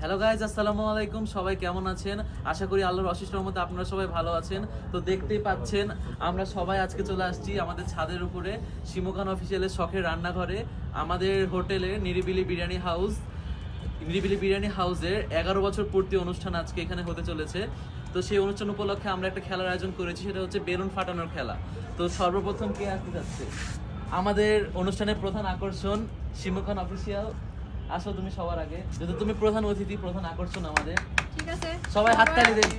Hello guys আসসালামু আলাইকুম। সবাই কেমন আছেন? আশা করি আল্লাহর অশেষ রহমতে আপনারা সবাই ভালো আছেন। তো দেখতেই পাচ্ছেন, আমরা সবাই আজকে চলে আসছি আমাদের ছাদের উপরে, শিমুখান অফিসিয়ালের শখের রান্নাঘরে, আমাদের হোটেলে নিরিবিলি বিরিয়ানি হাউস নিরিবিলি বিরিয়ানি হাউসের এগারো বছর পূর্তি অনুষ্ঠান আজকে এখানে হতে চলেছে। তো সেই অনুষ্ঠান উপলক্ষে আমরা একটা খেলার আয়োজন করেছি, সেটা হচ্ছে বেলুন ফাটানোর খেলা। তো সর্বপ্রথম কে আসতে যাচ্ছে? আমাদের অনুষ্ঠানের প্রধান আকর্ষণ শিমুখান অফিসিয়াল আসো তুমি সবার আগে। যেহেতু তুমি প্রধান অতিথি প্রধান আকর্ষণ আমাদের। ঠিক আছে। সবাই হাততালি দেন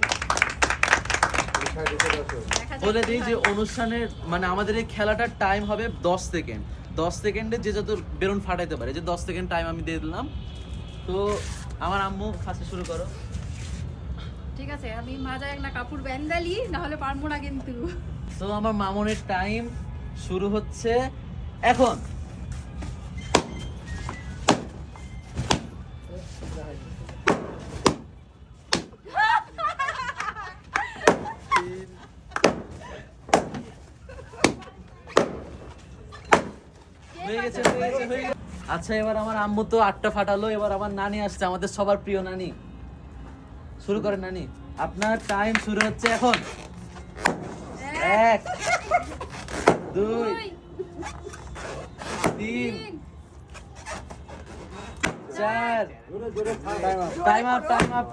বলে দিই যে। অনুষ্ঠানের মানে আমাদের এই খেলাটার টাইম হবে দশ সেকেন্ড দশ সেকেন্ডে যে যত বেলুন ফাটাইতে পারে যে দশ সেকেন্ড টাইম আমি দিয়ে দিলাম। তো আমার আম্মু ফার্স্টে শুরু করো। ঠিক আছে আমি মাজায় একটা কাপড় ব্যান্ডালি না হলে পারব না কিন্তু। তো আমার মামনের টাইম শুরু হচ্ছে এখন। আচ্ছা এবার আমার আম্মু তো আটটা ফাটালো, এবার আমার নানি আসছে, আমাদের সবার প্রিয় নানি। শুরু করেন নানি। আপনার টাইম শুরু হচ্ছে এখন। এক, দুই, তিন, চার। টাইম আপ টাইম আপ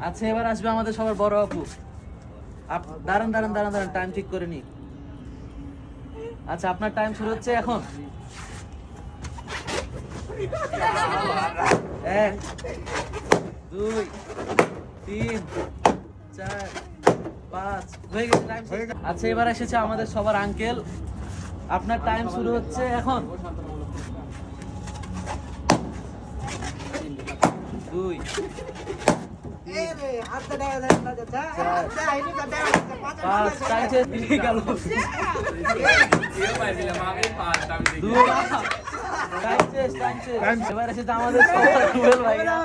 আচ্ছা এবার আসবে আমাদের সবার বড় আপ- দাঁড়ান দাঁড়ান দাঁড়ান দাঁড়ান টাইম ঠিক করে নি। আচ্ছা আপনার টাইম শুরু হচ্ছে এখন। এক দুই তিন চার পাঁচ। হয়ে গেছে টাইম আচ্ছা এবার এসেছে আমাদের সবার আঙ্কেল আপনার টাইম শুরু হচ্ছে এখন। দুই পাঁচ টাইম শেষ দিয়ে গেল। দুই টাইম শেষ টাইম শেষ এবার এসেছে আমাদের সবার রুবেল ভাইরা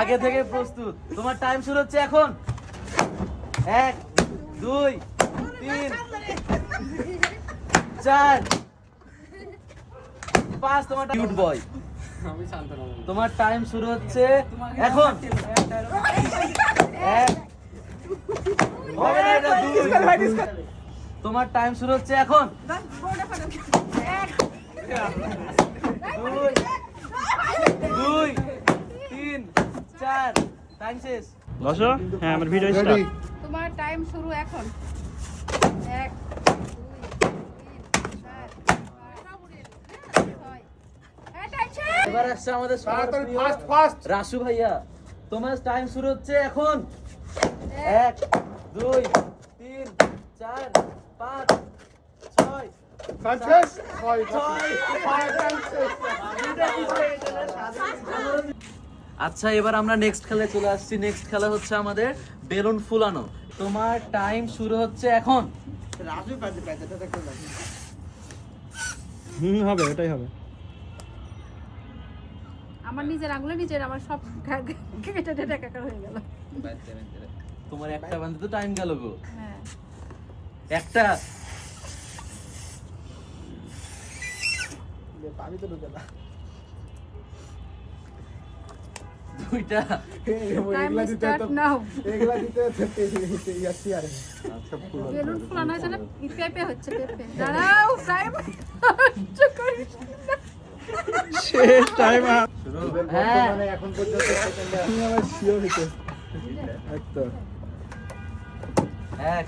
আগে থেকে প্রস্তুত। তোমার টাইম শুরু হচ্ছে এখন। এক দুই তিন চার পাঁচ তোমার কিউট বয় তোমার টাইম শুরু হচ্ছে এখন। তোমার টাইম শুরু হচ্ছে এখন। দুই দুই তিন চার টাইম শেষ। বসো। হ্যাঁ আমার ভিডিও স্টার্ট তোমার টাইম শুরু এখন। এক। এবার আসছে আমাদের সবার প্রিয় রাসু ভাইয়া। তোমার টাইম শুরু হচ্ছে এখন। এক দুই তিন চার পাঁচ ছয়, আচ্ছা এবার আমরা নেক্সট খেলায় চলে আসছি। নেক্সট খেলা হচ্ছে আমাদের বেলুন ফুলানো। তোমার টাইম শুরু হচ্ছে এখন। হুম হবে এটাই হবে। আমার নিজের আঙুলে নিজের আমার সব কেটে একাকার হয়ে গেল। তোমার একটা বান্ধে তো টাইম গেল গো। হ্যাঁ। একটা? দুইটা। বেলুন ফুলানো হয়েছে না? পেঁপে হচ্ছে পেঁপে। দাঁড়াও টাইম শেষ টাইম হ্যাঁ। এক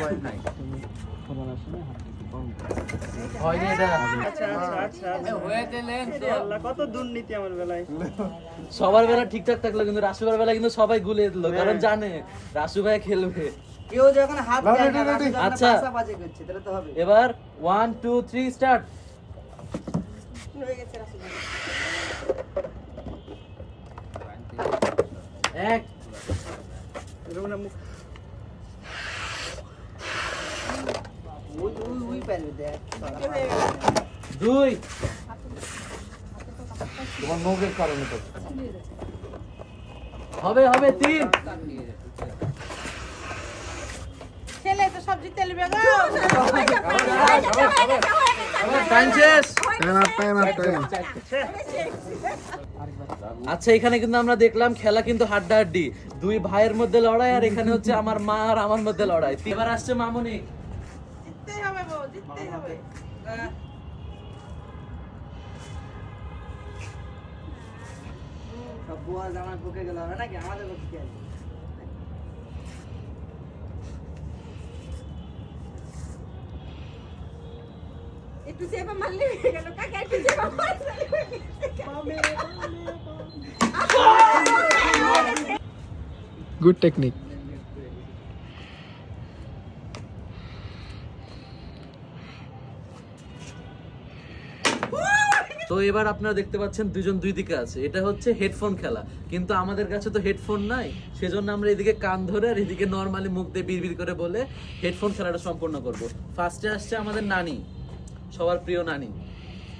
হয়নি এটা কত দুর্নীতি আমার বেলায় সবার বেলা ঠিকঠাক থাকল কিন্তু রাসুবার বেলা কিন্তু সবাই গুলে দিল কারণ জানে রাসু ভাই খেলবে। কেউ যখন হাত আচ্ছা। এবার ওয়ান টু থ্রি স্টার্ট এক ওই, ওই, ওই পারবে, দেখ। দুই তোমার নৌকের কারণে তো হবে হবে তিন ছেলে তো আচ্ছা এখানে কিন্তু আমরা দেখলাম খেলা কিন্তু হাড্ডাহাড্ডি দুই ভাইয়ের মধ্যে লড়াই আর এখানে হচ্ছে আমার মা আর আমার মধ্যে লড়াই এবার আসছে মামুনি সব বুয়া জামাই বুকে গেল হবে নাকি আমাদের বুকে কি আছে? একটু চেপা মারলে হয়ে গেল কাকা একটু চেপা মারলে গুড টেকনিক এবার আপনারা দেখতে পাচ্ছেন দুজন দুই দিকে আছে। এটা হচ্ছে হেডফোন খেলা। কিন্তু আমাদের কাছে তো হেডফোন নাই। সেজন্য আমরা এদিকে কান ধরে আর এদিকে নর্মালি মুখ দিয়ে বিড়বিড় করে বলে হেডফোন খেলাটা সম্পূর্ণ করব। ফার্স্টে আসছে আমাদের নানি, সবার প্রিয় নানি।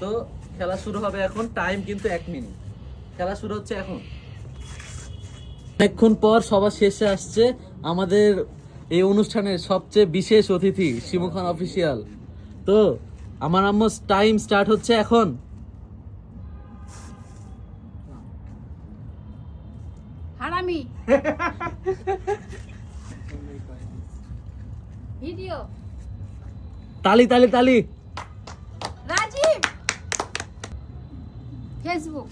তো খেলা শুরু হবে এখন টাইম কিন্তু এক মিনিট। খেলা শুরু হচ্ছে এখন। অনেকক্ষণ পর সবার শেষে আসছে আমাদের এই অনুষ্ঠানের সবচেয়ে বিশেষ অতিথি শিমু খান অফিসিয়াল তো আমার আম্মু টাইম স্টার্ট হচ্ছে এখন। হারামি ভিডিও তালি তালি তালি। রাজীব! ফেসবুক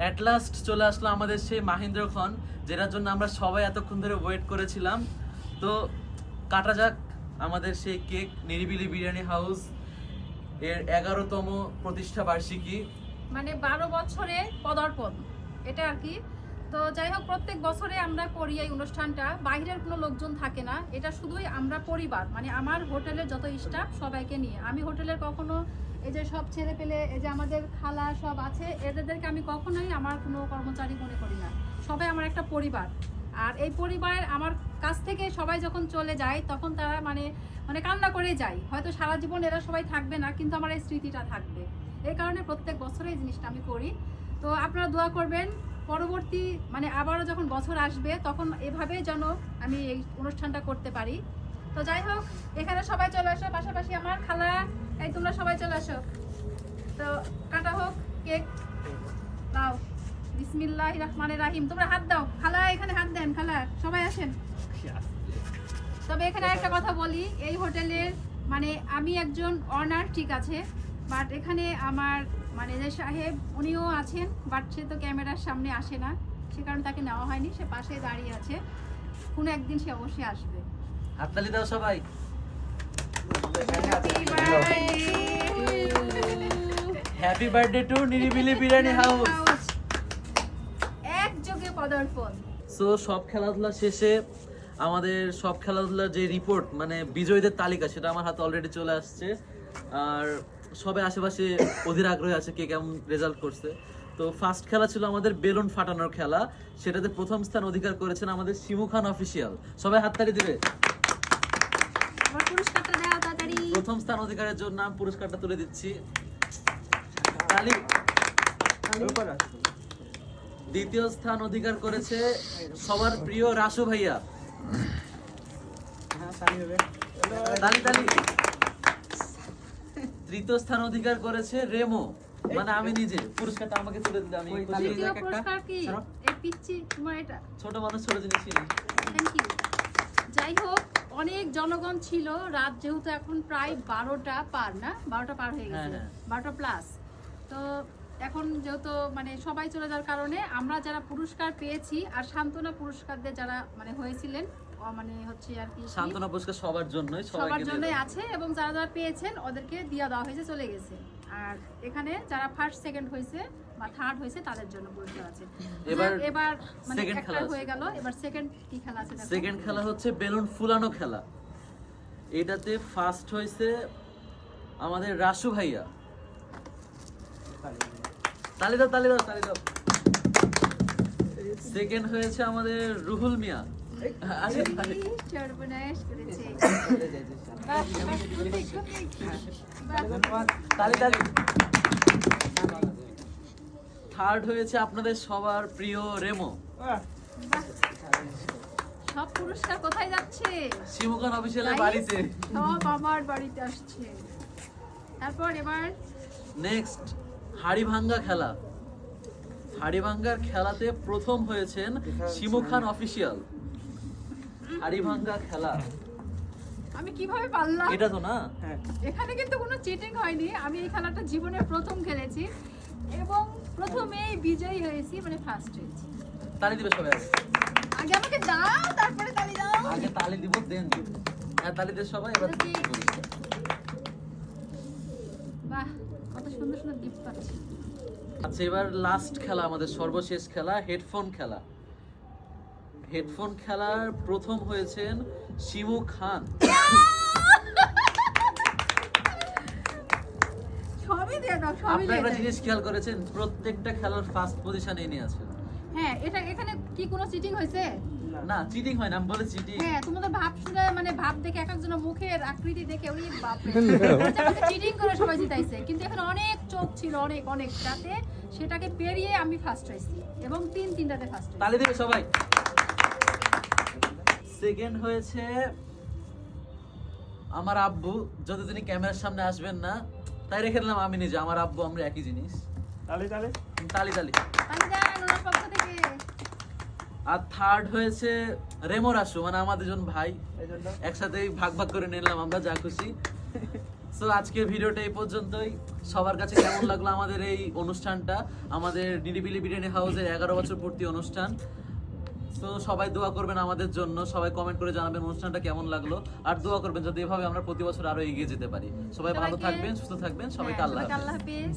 অ্যাট লাস্ট চলে আসলো আমাদের সেই মাহিন্দ্র খন যেটার জন্য আমরা সবাই এতক্ষণ ধরে ওয়েট করেছিলাম। তো কাটা যাক আমাদের সেই কেক নিরিবিলি বিরিয়ানি হাউস এর এগারোতম প্রতিষ্ঠা বার্ষিকী। মানে বারো বছরে পদার্পণ। এটা আর কি? তো যাই হোক, প্রত্যেক বছরে আমরা করি এই অনুষ্ঠানটা। বাইরের কোনো লোকজন থাকে না। এটা শুধুই আমরা পরিবার মানে আমার হোটেলের যত স্টাফ সবাইকে নিয়ে। আমি হোটেলের কখনো এই যে সব ছেলে পেলে, এই যে আমাদের খালা সব আছে এদেরকে আমি কখনোই আমার কোনো কর্মচারী মনে করি না। সবাই আমার একটা পরিবার। আর এই পরিবারের আমার কাছ থেকে সবাই যখন চলে যায়, তখন তারা মানে মানে কান্না করে যায়। হয়তো সারা জীবন এরা সবাই থাকবে না, কিন্তু আমার এই স্মৃতিটা থাকবে। এই কারণে প্রত্যেক বছরে এই জিনিসটা আমি করি। তো আপনারা দোয়া করবেন পরবর্তী মানে আবারও যখন বছর আসবে, তখন এভাবেই যেন আমি এই অনুষ্ঠানটা করতে পারি। তো যাই হোক, এখানে সবাই চলে আসো, পাশাপাশি আমার খালা, এই তোমরা সবাই চলে আসো। তো কাটা হোক, কেক। দাও। বিসমিল্লাহ রহমানের রাহিম। তোমরা হাত দাও। খালা, এখানে হাত দেন, খালা। সবাই আসেন। তবে এখানে একটা কথা বলি, এই হোটেলের মানে আমি একজন অনার, ঠিক আছে? বাট এখানে আমার ম্যানেজার সাহেব উনিও আছেন বাট সে তো ক্যামেরার সামনে আসে না। সে কারণে তাকে নেওয়া হয়নি সে পাশে দাঁড়িয়ে আছে। কোনো একদিন সে অবশ্যই আসবে। হাততালি দাও সবাই। হ্যাপি বার্থডে টু নিরিবিলি বিরিয়ানি হাউস একযোগে পদার্পণ। সো সব খেলাধুলা শেষে আমাদের সব খেলাধুলার যে রিপোর্ট মানে বিজয়ীদের তালিকা সেটা আমার হাতে অলরেডি চলে আসছে। আর সবাই আশেপাশে অধীর আগ্রহে আছে কে কেমন রেজাল্ট করছে। তো ফার্স্ট খেলা ছিল আমাদের বেলুন ফাটানোর খেলা। সেটাতে প্রথম স্থান অধিকার করেছেন আমাদের শিমু খান অফিসিয়াল সবাই হাততালি দিবে। পুরস্কারটা প্রথম স্থান অধিকারের জন্য আমি পুরস্কারটা তুলে দিচ্ছি। তালি। দ্বিতীয় স্থান অধিকার করেছে সবার প্রিয় রাসু ভাইয়া। হ্যাঁ তালি তালি। তৃতীয় স্থান অধিকার করেছে রেমো। মানে আমি নিজে। পুরস্কারটা আমাকে তুলে দিলে আমি পুরস্কার কি? এই তোমার এটা। ছোট মানুষ ছোট থ্যাংক ইউ যাই হোক অনেক জনগণ ছিল। রাত যেহেতু এখন প্রায় বারোটা পার না? বারোটা পার হয়ে হ্যাঁ, গেছে। হ্যাঁ। বারোটা প্লাস তো এখন যেহেতু মানে সবাই চলে যাওয়ার কারণে আমরা যারা পুরস্কার পেয়েছি আর সান্ত্বনা পুরস্কারদের যারা মানে হয়েছিলেন মানে হচ্ছে আর কি সান্ত্বনা পুরস্কার সবার জন্যই সবার জন্যই আছে এবং যারা যারা পেয়েছেন ওদেরকে দিয়ে দেওয়া হয়েছে চলে গেছে। আর এখানে যারা ফার্স্ট সেকেন্ড হয়েছে বা থার্ড হয়েছে তাদের জন্য পুরস্কার আছে। এবার এবার মানে একটা খেলা হয়ে গেল এবার সেকেন্ড কি খেলা আছে। সেকেন্ড খেলা হচ্ছে বেলুন ফুলানো খেলা। এটাতে ফার্স্ট হয়েছে আমাদের রাসু ভাইয়া। তালি দাও তালি দাও তালি দাও। সেকেন্ড হয়েছে আমাদের রুহুল মিয়া। থার্ড হয়েছে আপনাদের সবার প্রিয় রেমো। সব পুরস্কার কোথায় যাচ্ছে? শিমুখান অফিসিয়ালের বাড়িতে। সব আমার বাড়িতে আসছে। তারপর এবার নেক্সট হাড়ি ভাঙ্গা খেলা। হাড়ি ভাঙ্গার খেলাতে প্রথম হয়েছেন শিমু খান অফিসিয়াল। হাড়ি ভাঙ্গা খেলা। আমি কীভাবে পারলাম? এটা তো না? হ্যাঁ। এখানে কিন্তু কোনো চিটিং হয়নি। আমি এই খেলাটা জীবনের প্রথম খেলেছি এবং প্রথমেই বিজয়ী হয়েছি মানে ফার্স্ট হয়েছি। তালি দিবে সবাই আগে। আমাকে দাও তারপরে তালি দাও। আগে তালি দিব দেন দিব। হ্যাঁ তালি দিয়ে সবাই এবার বাহ কত সুন্দর সুন্দর গিফট পাচ্ছি। আচ্ছা এবার লাস্ট খেলা আমাদের সর্বশেষ খেলা হেডফোন খেলা। হেডফোন খেলার প্রথম হয়েছেন শিমু খান। আপনি একটা জিনিস খেয়াল করেছেন প্রত্যেকটা খেলার ফার্স্ট পজিশনে আছেন হ্যাঁ এটা এখানে কি কোনো চিটিং হয়েছে? না চিটিং হয় না বলে চিটিং হ্যাঁ তোমাদের ভাব শুনে মানে ভাব দেখে এক একজনের মুখের আকৃতি দেখে ওই বাপ চিটিং করে সবাই জিতাইছে কিন্তু এখানে অনেক চোখ ছিল অনেক অনেক যাতে সেটাকে পেরিয়ে আমি ফার্স্ট হয়েছি এবং তিন তিনটাতে ফার্স্ট হয়েছি। তালি দেবে সবাই। সেকেন্ড হয়েছে আমার আব্বু যদি তিনি ক্যামেরার সামনে আসবেন না তাই রেখে দিলাম আমি নিজে আমার আব্বু আমরা একই জিনিস। তালে তালে। তালি তালি। জান আর থার্ড হয়েছে রেমো রাসু মানে আমাদের দুজন ভাই। একসাথেই ভাগ ভাগ করে নিলাম আমরা যা খুশি। সো আজকের ভিডিওটা এই পর্যন্তই। সবার কাছে কেমন লাগল আমাদের এই অনুষ্ঠানটা? আমাদের নিরিবিলি বিরিয়ানি হাউসের এগারো বছর পূর্তি অনুষ্ঠান। তো সবাই দোয়া করবেন আমাদের জন্য সবাই কমেন্ট করে জানাবেন অনুষ্ঠানটা কেমন লাগল আর দোয়া করবেন যাতে এভাবে আমরা প্রতি বছর আরও এগিয়ে যেতে পারি। সবাই ভালো থাকবেন সুস্থ থাকবেন সবাইকে হ্যাঁ, আল্লাহ আল্লাহ হাফেজ।